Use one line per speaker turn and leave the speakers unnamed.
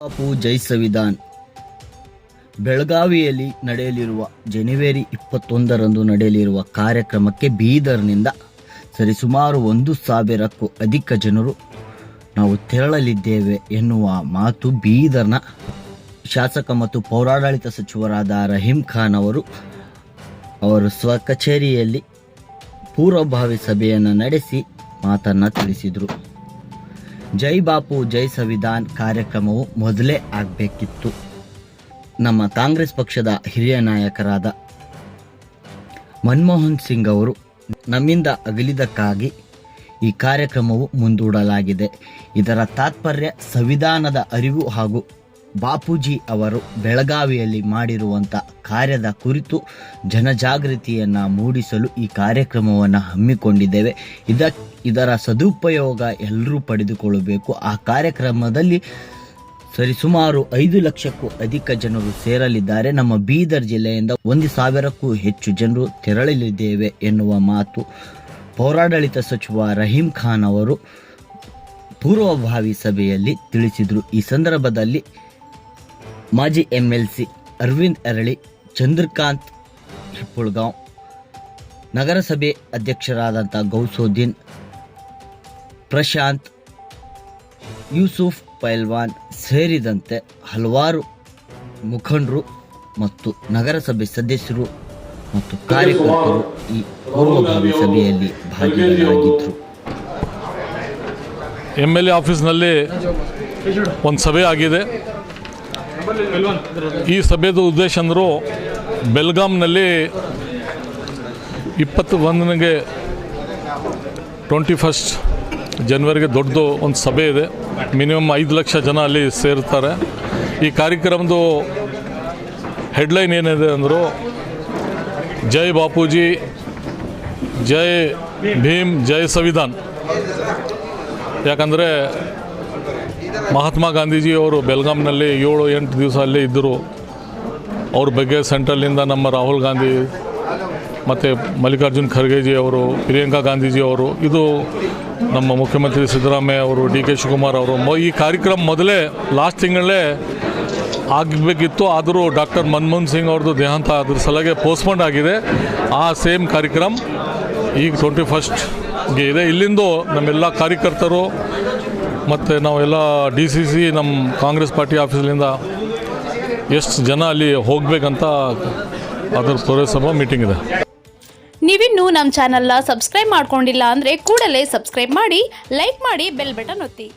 ಬಾಪು ಜೈ ಸಂವಿಧಾನ್. ಬೆಳಗಾವಿಯಲ್ಲಿ ನಡೆಯಲಿರುವ ಜನವರಿ ಇಪ್ಪತ್ತೊಂದರಂದು ನಡೆಯಲಿರುವ ಕಾರ್ಯಕ್ರಮಕ್ಕೆ ಬೀದರ್ನಿಂದ ಸರಿಸುಮಾರು ಒಂದು ಸಾವಿರಕ್ಕೂ ಅಧಿಕ ಜನರು ನಾವು ತೆರಳಲಿದ್ದೇವೆ ಎನ್ನುವ ಮಾತು ಬೀದರ್ನ ಶಾಸಕ ಮತ್ತು ಪೌರಾಡಳಿತ ಸಚಿವರಾದ ರಹೀಂ ಖಾನ್ ಅವರು ಅವರು ಸ್ವಕಚೇರಿಯಲ್ಲಿ ಪೂರ್ವಭಾವಿ ಸಭೆಯನ್ನು ನಡೆಸಿ ಮಾತನ್ನು ತಿಳಿಸಿದರು. ಜೈ ಬಾಪು, ಜೈ ಸಂವಿಧಾನ್ ಕಾರ್ಯಕ್ರಮವು ಮೊದಲೇ ಆಗಬೇಕಿತ್ತು. ನಮ್ಮ ಕಾಂಗ್ರೆಸ್ ಪಕ್ಷದ ಹಿರಿಯ ನಾಯಕರಾದ ಮನಮೋಹನ್ ಸಿಂಗ್ ಅವರು ನಮ್ಮಿಂದ ಅಗಲಿದಕ್ಕಾಗಿ ಈ ಕಾರ್ಯಕ್ರಮವು ಮುಂದೂಡಲಾಗಿದೆ. ಇದರ ತಾತ್ಪರ್ಯ ಸಂವಿಧಾನದ ಅರಿವು ಹಾಗೂ ಬಾಪೂಜಿ ಅವರು ಬೆಳಗಾವಿಯಲ್ಲಿ ಮಾಡಿರುವಂಥ ಕಾರ್ಯದ ಕುರಿತು ಜನಜಾಗೃತಿಯನ್ನು ಮೂಡಿಸಲು ಈ ಕಾರ್ಯಕ್ರಮವನ್ನು ಹಮ್ಮಿಕೊಂಡಿದ್ದೇವೆ. ಇದ, ಇದರ ಸದುಪಯೋಗ ಎಲ್ಲರೂ ಪಡೆದುಕೊಳ್ಳಬೇಕು. ಆ ಕಾರ್ಯಕ್ರಮದಲ್ಲಿ ಸರಿಸುಮಾರು ಐದು ಲಕ್ಷಕ್ಕೂ ಅಧಿಕ ಜನರು ಸೇರಲಿದ್ದಾರೆ. ನಮ್ಮ ಬೀದರ್ ಜಿಲ್ಲೆಯಿಂದ ಒಂದು ಸಾವಿರಕ್ಕೂ ಹೆಚ್ಚು ಜನರು ತೆರಳಲಿದ್ದೇವೆ ಎನ್ನುವ ಮಾತು ಪೌರಾಡಳಿತ ಸಚಿವ ರಹೀಂ ಖಾನ್ ಅವರು ಪೂರ್ವಭಾವಿ ಸಭೆಯಲ್ಲಿ ತಿಳಿಸಿದರು. ಈ ಸಂದರ್ಭದಲ್ಲಿ ಮಾಜಿ ಎಂ ಎಲ್ ಸಿ ಅರವಿಂದ್ ಅರಳಿ, ಚಂದ್ರಕಾಂತ್ ಹಿಪ್ಪುಳ್ಗಾಂವ್ ನಗರಸಭೆ ಅಧ್ಯಕ್ಷರಾದಂಥ ಗೌಸೋದ್ದೀನ್, ಪ್ರಶಾಂತ್, ಯೂಸುಫ್ ಪೈಲ್ವಾನ್ ಸೇರಿದಂತೆ ಹಲವಾರು ಮುಖಂಡರು ಮತ್ತು ನಗರಸಭೆ ಸದಸ್ಯರು ಮತ್ತು ಕಾರ್ಯಕರ್ತರು ಈ ಪೂರ್ವಭಾವಿ ಸಭೆಯಲ್ಲಿ ಭಾಗಿಯಾಗಿದ್ದರು.
ಎಂ ಎಲ್ ಎ ಆಫೀಸ್ನಲ್ಲಿ ಒಂದು ಸಭೆ ಆಗಿದೆ. ಈ ಸಭೆದು ಉದ್ದೇಶ ಅಂದರು ಬೆಲ್ಗಾಮ್ನಲ್ಲಿ ಇಪ್ಪತ್ತು ಒಂದನಿಗೆ ಟ್ವೆಂಟಿ ಫಸ್ಟ್ ಜನ್ವರಿಗೆ ದೊಡ್ಡದು ಒಂದು ಸಭೆ ಇದೆ. ಮಿನಿಮಮ್ ಐದು ಲಕ್ಷ ಜನ ಅಲ್ಲಿ ಸೇರ್ತಾರೆ. ಈ ಕಾರ್ಯಕ್ರಮದ ಹೆಡ್ಲೈನ್ ಏನಿದೆ ಅಂದರು ಜೈ ಬಾಪೂಜಿ, ಜೈ ಭೀಮ್, ಜೈ ಸಂವಿಧಾನ್. ಯಾಕಂದರೆ ಮಹಾತ್ಮ ಗಾಂಧೀಜಿ ಅವರು ಬೆಲ್ಗಾಮ್ನಲ್ಲಿ ಏಳು ಎಂಟು ದಿವಸ ಅಲ್ಲೇ ಇದ್ದರು. ಅವ್ರ ಬಗ್ಗೆ ಸೆಂಟ್ರಲ್ನಿಂದ ನಮ್ಮ ರಾಹುಲ್ ಗಾಂಧಿ ಮತ್ತು ಮಲ್ಲಿಕಾರ್ಜುನ್ ಖರ್ಗೆಜಿ ಅವರು, ಪ್ರಿಯಾಂಕಾ ಗಾಂಧೀಜಿ ಅವರು, ಇದು ನಮ್ಮ ಮುಖ್ಯಮಂತ್ರಿ ಸಿದ್ದರಾಮಯ್ಯ ಅವರು, ಡಿ ಕೆ ಶಿವಕುಮಾರ್ ಅವರು ಈ ಕಾರ್ಯಕ್ರಮ ಮೊದಲೇ ಲಾಸ್ಟ್ ತಿಂಗಳೇ ಆಗಬೇಕಿತ್ತು. ಆದರೂ ಡಾಕ್ಟರ್ ಮನಮೋಹನ್ ಸಿಂಗ್ ಅವ್ರದ್ದು ದೇಹಾಂತ ಅದ್ರ ಸಲಗೆ ಪೋಸ್ಟ್ಪೋಂಡ್ ಆಗಿದೆ. ಆ ಸೇಮ್ ಕಾರ್ಯಕ್ರಮ ಈಗ ಟ್ವೆಂಟಿ ಫಸ್ಟ್ಗೆ ಇದೆ. ಇಲ್ಲಿಂದು ನಮ್ಮೆಲ್ಲ ಕಾರ್ಯಕರ್ತರು ಮತ್ತು ನಾವೆಲ್ಲ ಡಿ ಸಿ ಸಿ ನಮ್ಮ ಕಾಂಗ್ರೆಸ್ ಪಾರ್ಟಿ ಆಫೀಸ್ಲಿಂದ ಎಷ್ಟು ಜನ ಅಲ್ಲಿ ಹೋಗಬೇಕಂತ ಅದರ ಪುರಸಭಾ ಮೀಟಿಂಗ್ ಇದೆ.
ನೀವಿನ್ನೂ ನಮ್ಮ ಚಾನಲ್ನ ಸಬ್ಸ್ಕ್ರೈಬ್ ಮಾಡ್ಕೊಂಡಿಲ್ಲ ಅಂದರೆ ಕೂಡಲೇ ಸಬ್ಸ್ಕ್ರೈಬ್ ಮಾಡಿ ಲೈಕ್ ಮಾಡಿ ಬೆಲ್ ಬಟನ್ ಒತ್ತಿ.